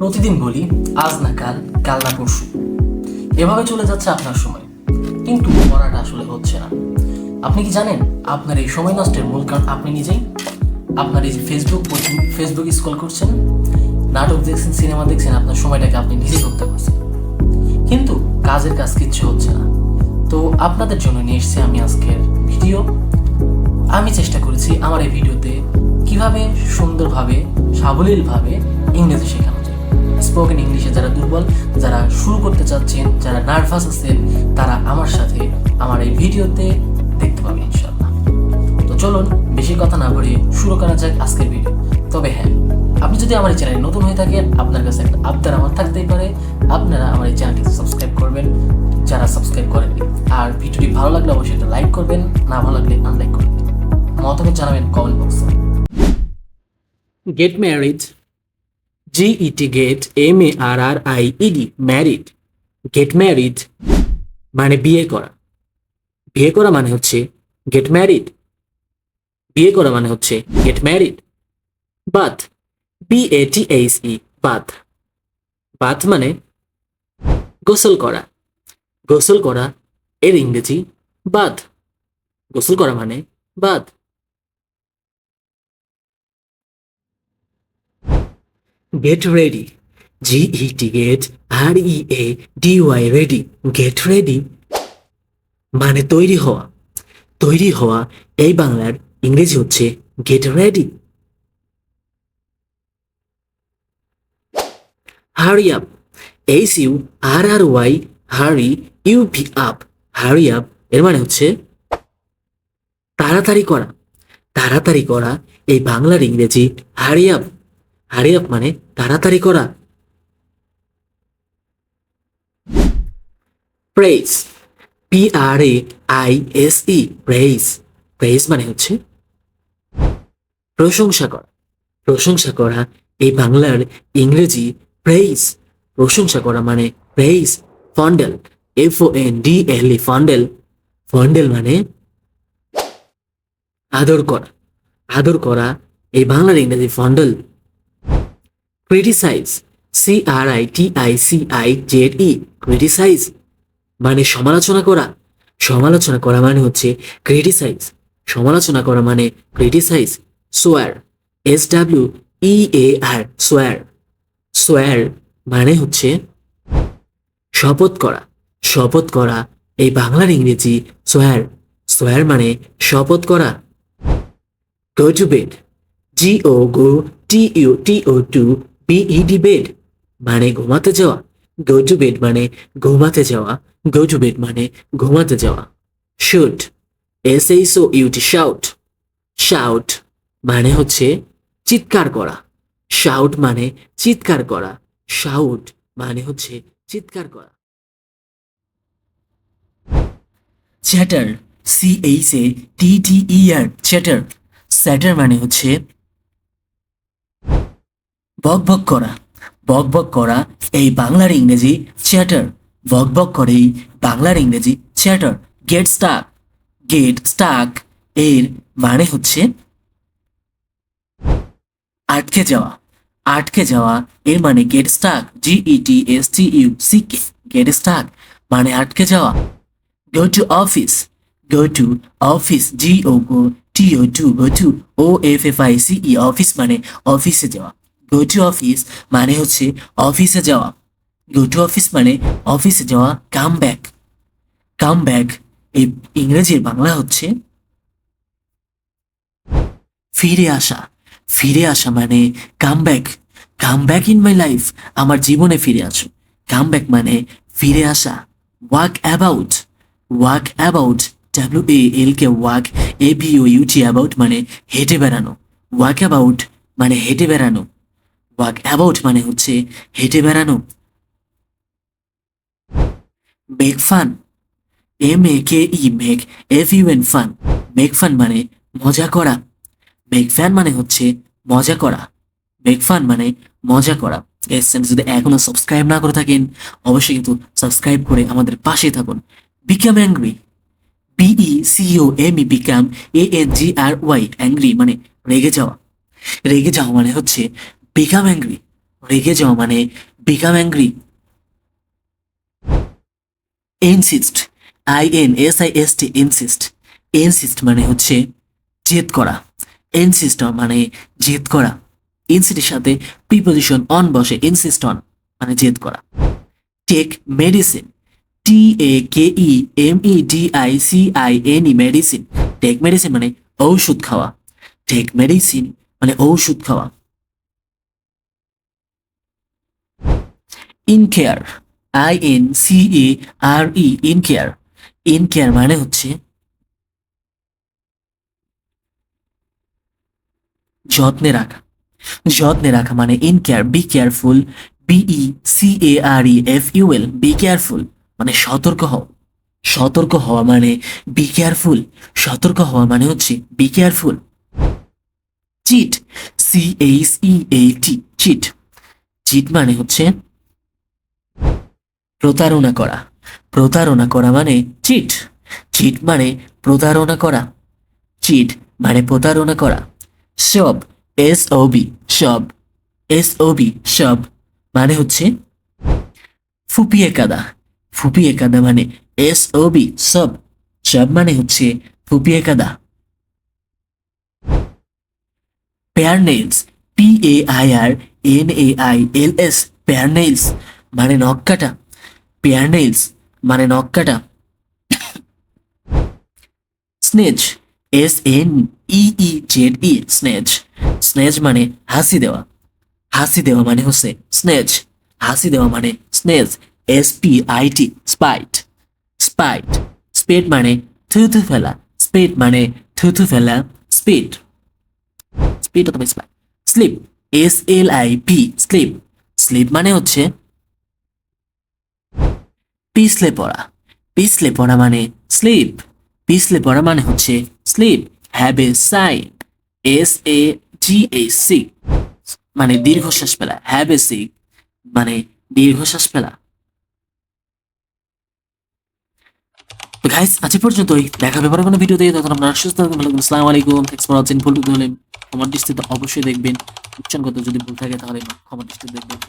প্রতিদিন বলি, আজ না কাল কাল না পরশু। এভাবে চলে যাচ্ছে আপনার সময়। কিন্তু পড়াটা আসলে হচ্ছে না। আপনি কি জানেন, আপনার এই সময় নষ্টের মূল কারণ আপনি নিজেই? আপনার এই যে ফেসবুক ফেসবুক স্ক্রল করছেন, নাটক দেখছেন সিনেমা দেখছেন, আপনার সময়টাকে আপনি নিজেই করতে পারছেন। কিন্তু কাজের কাজ কিচ্ছু হচ্ছে না। তো আপনাদের জন্য নিয়ে এসেছি আমি আজকের ভিডিও। আমি চেষ্টা করেছি আমার এই ভিডিওতে কীভাবে সুন্দরভাবে, সাবলীলভাবে ইংরেজি শেখানো। স্পোকেন ইংলিশে যারা দুর্বল, যারা শুরু করতে চাচ্ছেন, যারা নার্ভাস আছেন, তারা আমার সাথে আমার এই ভিডিওতে দেখতে পাবেন ইনশাল্লাহ তো চলুন, বেশি কথা না বলে শুরু করা যাক আজকের ভিডিও। তবে হ্যাঁ আপনি যদি আমার এই চ্যানেলে নতুন হয়ে থাকেন, আপনার কাছে একটা আবদার আমার থাকতেই পারে। আপনারা আমার এই চ্যানেলটিকে সাবস্ক্রাইব করবেন, যারা সাবস্ক্রাইব করেননি। আর ভিডিওটি ভালো লাগলে অবশ্যই একটা লাইক করবেন, না ভালো লাগলে আনলাইক করবেন। মতামত জানাবেন কমেন্ট বক্সে get married Get M A R R I E D, married, get married মানে বিয়ে করা। বিয়ে করা মানে হচ্ছে get married বিয়ে করা মানে হচ্ছে get married bath B A T H E bath bath মানে গোসল করা। গোসল করা এর ইংরেজি বাথ গোসল করা মানে bath get ready G E T get R E A D Y ready get ready মানে তৈরি হওয়া। তৈরি হওয়া এই বাংলার ইংরেজি হচ্ছে get ready hurry up H U R R Y hurry U P hurry up up এর মানে হচ্ছে তাড়াতাড়ি করা। তাড়াতাড়ি করা এই বাংলার ইংরেজি হারি আপ হারি আপ মানে তাড়াতাড়ি করা। Praise P R A I S E praise praise মানে হচ্ছে প্রশংসা করা। প্রশংসা করা এই বাংলার ইংরেজি প্রেস প্রশংসা করা মানে praise fondle F O N D L E fondle fondle মানে আদর করা। আদর করা এই বাংলার ইংরেজি fondle criticize C R I T I C I Z E criticize মানে সমালোচনা করা। সমালোচনা করা মানে হচ্ছে ক্রিটিসাইজ সমালোচনা করা মানে ক্রিটিসাইজ সোয়ার এস ডাব্লিউ ই এ আর সোয়ার সোয়ার মানে হচ্ছে শপথ করা। শপথ করা, এই বাংলার ইংরেজি সোয়ার সোয়ার মানে শপথ করা। Go to bed G O go T U T O to B E D bed মানে ঘুমাতে যাওয়া গো টু বেড মানে ঘুমাতে যাওয়া গো টু বেড মানে ঘুমাতে যাওয়া। Shoot S H O U T, shout. Shout মানে হচ্ছে চিৎকার করা। শাউট মানে চিৎকার করা। শাউট মানে হচ্ছে চিৎকার করা। Chatter C H A T T R chatter. Chatter মানে হচ্ছে বক বক করা। বক বক করা এই বাংলার ইংরেজি চ্যাটার বক বক করে এই বাংলার ইংরেজি chatter get stuck get stuck এর মানে হচ্ছে আটকে যাওয়া। আটকে যাওয়া এর মানে get stuck G E T S T U C K get stuck মানে আটকে যাওয়া। Go to office go to office G O go T O to go to O F F I C E office মানে অফিসে যাওয়া। Go to office মানে হচ্ছে অফিসে যাওয়া। গো টু অফিস মানে অফিসে যাওয়া কাম ব্যাক কাম ব্যাক এই ইংরেজির বাংলা হচ্ছে ফিরে আসা। ফিরে আসা মানে come back come back in my life আমার জীবনে ফিরে আসো কাম ব্যাক মানে ফিরে আসা। Walk about walk about W A L K walk A B O U T about মানে হেঁটে বেড়ানো। ওয়াক অ্যাবাউট মানে হেঁটে বেড়ানো। ওয়াক অ্যাবাউট মানে হচ্ছে হেঁটে বেড়ানো। Make fun. M A K E make F U N fun. Make fun মানে মজা করা। মেক ফ্যান মানে হচ্ছে মজা করা। মেক ফান মানে মজা করা। এস যদি এখনও সাবস্ক্রাইব না করে থাকেন, অবশ্যই কিন্তু সাবস্ক্রাইব করে আমাদের পাশে থাকুন। Become angry B E C O M E become A N G R Y angry মানে রেগে যাওয়া। রেগে যাওয়া মানে হচ্ছে বিকাম অ্যাংরি রেগে যাওয়া মানে become angry insist I N S I S T insist insist মানে হচ্ছে জেদ করা। ইনসিস্ট মানে জেদ করা। ইনসিটের সাথে প্রিপোজিশন অন বসে ইনসিস্ট অন মানে জেদ করা। Take medicine T A K E M E D I C I N E medicine take medicine মানে ঔষধ খাওয়া। টেক মেডিসিন মানে ঔষধ খাওয়া। In care I N C A R E in care in care মানে হচ্ছে যত্নে রাখা। যত্নে রাখা মানে in care be careful B E C A R E F U L be careful মানে সতর্ক হও। সতর্ক হওয়া মানে বি কেয়ারফুল সতর্ক হওয়া মানে হচ্ছে be careful cheat C H E A T cheat cheat মানে হচ্ছে প্রতারণা করা। প্রতারণা করা মানে চিট চিট মানে প্রতারণা করা। চিট মানে প্রতারণা করা। Sob S O B sob S O B sob মানে হচ্ছে ফুপিয়ে কাদা। ফুপিয়ে কাদা মানে এস ও বি সব সব মানে হচ্ছে ফুপিয়ে কাদা। Pare nails P A I R N A I L S pare nails মানে নখ কাটা। পেয়ার নেইলস মানে নখ কাটা sneeze S N E E Z E sneeze sneeze মানে হাসি দেওয়া। হাসি দেওয়া মানে হচ্ছে স্নেচ হাসি দেওয়া মানে snatch S P I T spit spit spat মানে থুথু ফেলা। স্পেড মানে থুথু ফেলা। স্পিড স্পিড অথবা spite slip S L I P slip slip মানে হচ্ছে পিছলে পড়া। পিছলে পড়া মানে স্লিপ। পিছলে পড়া মানে হচ্ছে slip. Have a sigh. S A G A C মানে দীর্ঘশ্বাস ফেলা। হ্যাভ এ সিক মানে দীর্ঘশ্বাস ফেলা। গাইস আজ পর্যন্তই। দেখা হবে কোনো ভিডিও দিয়ে তখন আপনারা সুস্থ থাকবেন আলাইকুম। ফর ওয়াচিং দৃষ্টিতে অবশ্যই দেখবেন। যদি ভুল থাকে, তাহলে ক্ষমার দৃষ্টিতে দেখবেন।